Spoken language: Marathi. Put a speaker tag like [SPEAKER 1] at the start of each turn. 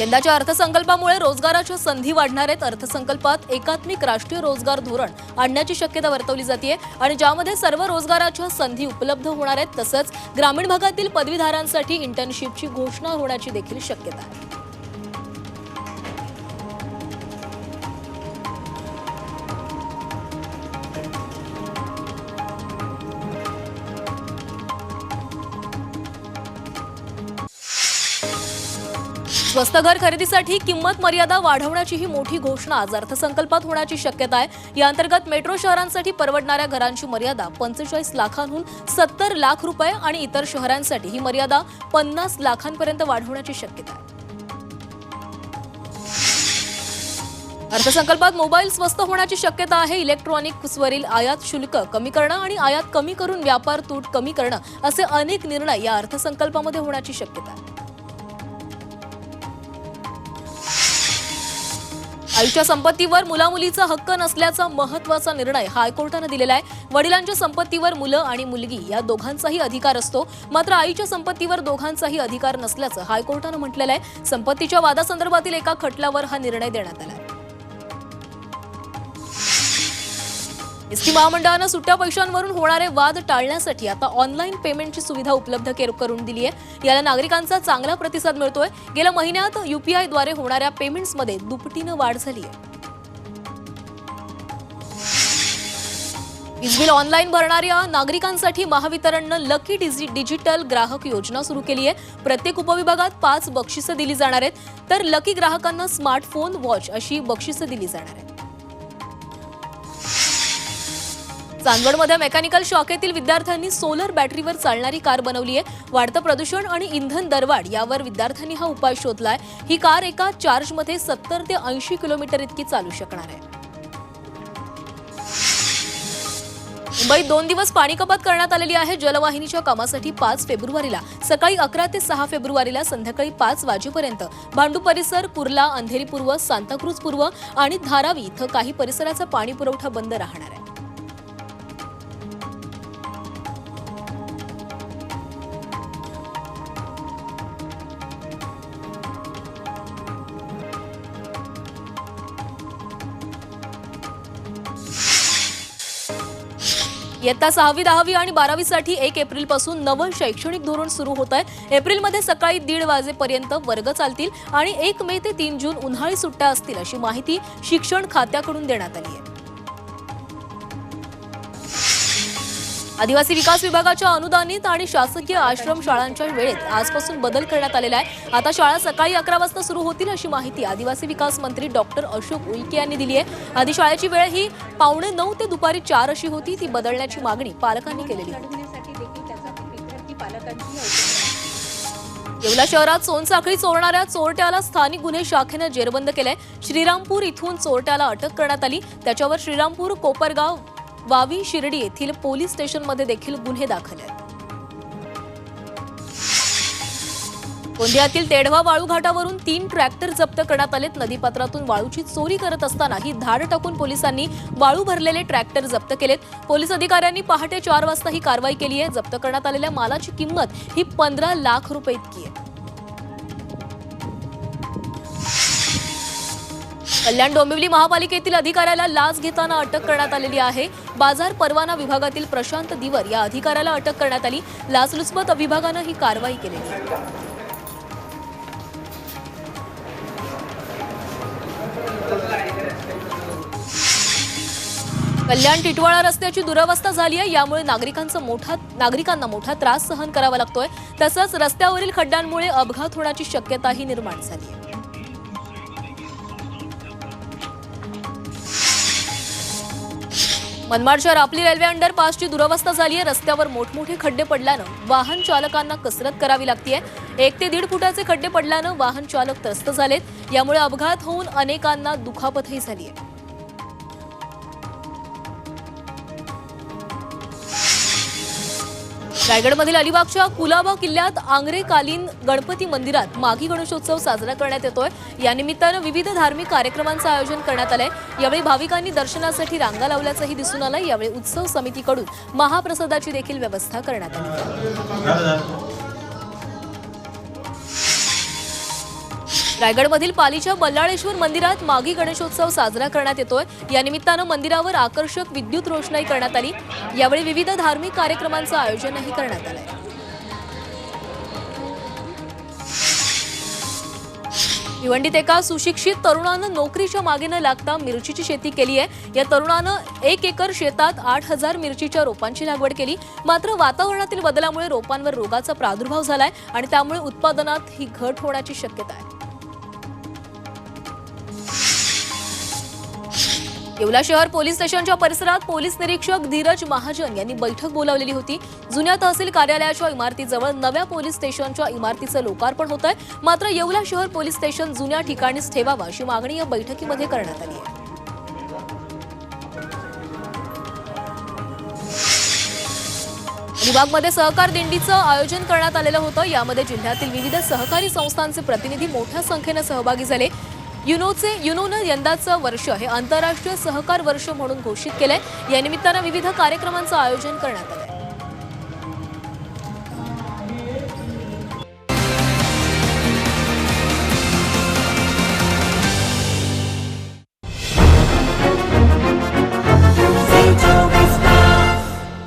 [SPEAKER 1] यंदाच्या अर्थसंकल्पामुळे रोजगाराच्या संधी वाढणार आहेत. अर्थसंकल्पात एकात्मिक राष्ट्रीय रोजगार धोरण आणण्याची शक्यता वर्तवली जाते आणि ज्यामध्ये सर्व रोजगाराच्या संधी उपलब्ध होणार आहेत. तसंच ग्रामीण भागातील पदवीधारांसाठी इंटर्नशिपची घोषणा होण्याची देखील शक्यता आहे. स्वस्त घर खरेदीसाठी किंमत मर्यादा वाढवण्याची ही मोठी घोषणा आज अर्थसंकल्पात होण्याची शक्यता आहे. या अंतर्गत मेट्रो शहरांसाठी परवडणाऱ्या घरांची मर्यादा पंचेचाळीस लाखांहून सत्तर लाख रुपये आणि इतर शहरांसाठी ही मर्यादा पन्नास लाखांपर्यंत वाढवण्याची शक्यता आहे. अर्थसंकल्पात मोबाईल स्वस्त होण्याची शक्यता आहे. इलेक्ट्रॉनिक्सवरील आयात शुल्क कमी करणं आणि आयात कमी करून व्यापार तूट कमी करणं असे अनेक निर्णय या अर्थसंकल्पामध्ये होण्याची शक्यता आहे. आईच्या संपत्तीवर मुलामुलीचा हक्क नसल्याचा महत्त्वाचा निर्णय हायकोर्टानं दिलेला आहे. वडिलांच्या संपत्तीवर मुलं आणि मुलगी या दोघांचाही अधिकार असतो. मात्र आईच्या संपत्तीवर दोघांचाही अधिकार नसल्याचं हायकोर्टानं म्हटलेलं आहे. संपत्तीच्या वादासंदर्भातील एका खटल्यावर हा निर्णय देण्यात आला एसटी महामंडळानं सुट्ट्या पैशांवरून होणारे वाद टाळण्यासाठी आता ऑनलाईन पेमेंटची सुविधा उपलब्ध करून दिली आहे. याला नागरिकांचा चांगला प्रतिसाद मिळतोय. गेल्या महिन्यात युपीआयद्वारे होणाऱ्या पेमेंट्समध्ये दुपटीनं वाढ झाली आहे. वीज बिल ऑनलाईन भरणाऱ्या नागरिकांसाठी महावितरणनं लकी डिजि डिजिटल ग्राहक योजना सुरू केली आहे. प्रत्येक उपविभागात पाच बक्षिसं दिली जाणार आहेत. तर लकी ग्राहकांना स्मार्टफोन वॉच अशी बक्षिसं दिली जाणार आहेत. चांदवडमध्ये मेकॅनिकल शाखेतील विद्यार्थ्यांनी सोलर बॅटरीवर चालणारी कार बनवली आहे. वाढतं प्रदूषण आणि इंधन दरवाढ यावर विद्यार्थ्यांनी हा उपाय शोधलाय. ही कार एका चार्जमध्ये सत्तर ते ऐंशी किलोमीटर इतकी चालू शकणार आहे. मुंबईत दोन दिवस पाणी कपात करण्यात आलेली आहे. जलवाहिनीच्या कामासाठी पाच फेब्रुवारीला सकाळी अकरा ते सहा फेब्रुवारीला संध्याकाळी पाच वाजेपर्यंत भांडू परिसर कुर्ला अंधेरी पूर्व सांताक्रूज पूर्व आणि धारावी इथं काही परिसराचा पाणी पुरवठा बंद राहणार आहे. इयत्ता सहावी दहावी आणि बारावीसाठी एक एप्रिलपासून नवं शैक्षणिक धोरण सुरू होत आहे. एप्रिलमध्ये सकाळी दीड वाजेपर्यंत वर्ग चालतील आणि एक मे ते तीन जून उन्हाळी सुट्ट्या असतील अशी माहिती शिक्षण खात्याकडून देण्यात आली आहे. आदिवासी विकास विभागाच्या अनुदानित आणि शासकीय आश्रम शाळांच्या वेळेत आजपासून बदल करण्यात आलेला आहे. आता शाळा सकाळी अकरा वाजता सुरू होतील अशी माहिती आदिवासी विकास मंत्री डॉक्टर अशोक उईके यांनी दिली आहे. आधी शाळेची वेळ ही पावणे नऊ ते दुपारी चार अशी होती. ती बदलण्याची मागणी पालकांनी केलेली होती येवला शहरात सोनसाखळी चोरणाऱ्या चोरट्याला स्थानिक गुन्हे शाखेनं जेरबंद केलंय. श्रीरामपूर इथून चोरट्याला अटक करण्यात आली. त्याच्यावर श्रीरामपूर कोपरगाव वावी शिर्डी येथील पोलीस स्टेशनमध्ये देखील गुन्हे दाखल आहेत. गोंदियातील तेढवा वाळू घाटावरून तीन ट्रॅक्टर जप्त करण्यात आलेत. नदीपात्रातून वाळूची चोरी करत असताना ही धाड टाकून पोलिसांनी वाळू भरलेले ट्रॅक्टर जप्त केलेत. पोलीस अधिकाऱ्यांनी पहाटे चार वाजता ही कारवाई केली आहे. जप्त करण्यात आलेल्या मालाची किंमत ही पंधरा लाख रुपये इतकी आहे. कल्याण डोंबिवली महापालिकेतील अधिकाऱ्याला लाच घेताना अटक करण्यात आलेली आहे. बाजार परवाना विभागातील प्रशांत दिवर या अधिकाऱ्याला अटक करण्यात आली. लाचलुचपत विभागानं ही कारवाई केली कल्याण टिटवाळा रस्त्याची दुरवस्था झाली आहे. यामुळे नागरिकांचा मोठा नागरिकांना मोठा त्रास सहन करावा लागतोय. तसंच रस्त्यावरील खड्ड्यांमुळे अपघात होण्याची शक्यताही निर्माण झाली आहे. वनमाडच्यावर आपली रेल्वे अंडरपासची दुरवस्था झाली आहे. रस्त्यावर मोठमोठे खड्डे पडल्यानं वाहन चालकांना कसरत करावी लागतीये. एक ते दीड फुटाचे खड्डे पडल्यानं वाहन चालक त्रस्त झालेत. यामुळे अपघात होऊन अनेकांना दुखापतही झाली आहे रायगडमधील अलिबागच्या कुलाबा किल्ल्यात आंग्रेकालीन गणपती मंदिरात माघी गणेशोत्सव साजरा करण्यात येतोय. या निमित्तानं विविध धार्मिक कार्यक्रमांचं आयोजन करण्यात आलंय. यावेळी भाविकांनी दर्शनासाठी रांगा लावल्याचंही दिसून आलं यावेळी उत्सव समितीकडून महाप्रसादाची देखील व्यवस्था करण्यात आली. रायगडमधील पालीच्या बल्लाळेश्वर मंदिरात मागी गणेशोत्सव साजरा करण्यात येतोय. या निमित्तानं मंदिरावर आकर्षक विद्युत रोषणाई करण्यात आली. यावेळी विविध धार्मिक कार्यक्रमांचं आयोजनही करण्यात आलंय. भिवंडीत एका सुशिक्षित तरुणानं नोकरीच्या मागे न लागता मिरचीची शेती केली आहे. या तरुणानं एक एकर शेतात आठ हजार मिरचीच्या रोपांची लागवड केली. मात्र वातावरणातील बदलामुळे रोपांवर रोगाचा प्रादुर्भाव झालाय आणि त्यामुळे उत्पादनात ही घट होण्याची शक्यता आहे. येवला शहर पोलीस स्टेशनच्या परिसरात पोलीस निरीक्षक धीरज महाजन यांनी बैठक बोलावलेली होती. जुन्या तहसील कार्यालयाच्या इमारतीजवळ नव्या पोलीस स्टेशनच्या इमारतीचं लोकार्पण होत आहे मात्र येवला शहर पोलीस स्टेशन जुन्या ठिकाणीच ठेवावं अशी मागणी या बैठकीमध्ये करण्यात आली आहे. विभागमध्ये सहकार दिंडीचं आयोजन करण्यात आलेलं होतं. यामध्ये जिल्ह्यातील विविध सहकारी संस्थांचे प्रतिनिधी मोठ्या संख्येनं सहभागी झाले. युनोचे युनोनं यंदाचं वर्ष हे आंतरराष्ट्रीय सहकार वर्ष म्हणून घोषित केलंय. या निमित्तानं विविध कार्यक्रमांचं आयोजन करण्यात आलं